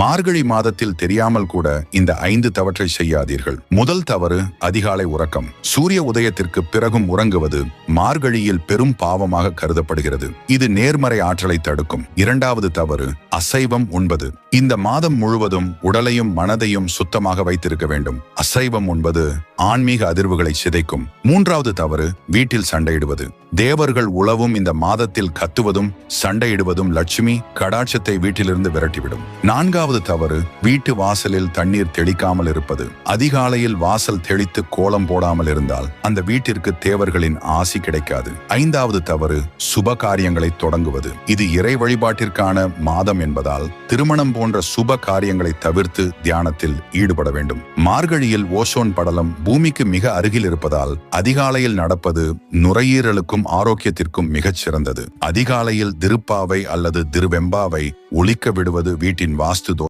மார்கழி மாதத்தில் தெரியாமல் கூட இந்த ஐந்து தவற்றை செய்யாதீர்கள். முதல் தவறு அதிகாலை உறக்கம். சூரிய உதயத்திற்கு பிறகும் உறங்குவது மார்கழியில் பெரும் பாவமாக கருதப்படுகிறது. இது நேர்மறை ஆற்றலை தடுக்கும். இரண்டாவது தவறு அசைவம் உண்பது. இந்த மாதம் முழுவதும் உடலையும் மனதையும் சுத்தமாக வைத்திருக்க வேண்டும். அசைவம் உண்பது ஆன்மீக அதிர்வுகளை சிதைக்கும். மூன்றாவது தவறு வீட்டில் சண்டையிடுவது. தேவர்கள் உழவும் இந்த மாதத்தில் கத்துவதும் சண்டையிடுவதும் லட்சுமி கடாட்சத்தை வீட்டிலிருந்து விரட்டிவிடும். நான்காவது தவறு வீட்டு வாசலில் தண்ணீர் தெளிக்காமல் இருப்பது. அதிகாலையில் வாசல் தெளித்து கோலம் போடாமல் இருந்தால் அந்த வீட்டிற்கு தேவர்களின் ஆசி கிடைக்காது. ஐந்தாவது தவறு சுப காரியங்களை தொடங்குவது. இது இறை வழிபாட்டிற்கான மாதம் என்பதால் திருமணம் போன்ற சுப காரியங்களை தவிர்த்து தியானத்தில் ஈடுபட வேண்டும். மார்கழியில் ஓசோன் படலம் பூமிக்கு மிக அருகில் இருப்பதால் அதிகாலையில் நடப்பது நுரையீரலுக்கும் ஆரோக்கியத்திற்கும் மிகச் சிறந்தது. அதிகாலையில் திருப்பாவை அல்லது திருவெம்பாவை ஒழிக்க விடுவது வீட்டின் வாஸ்து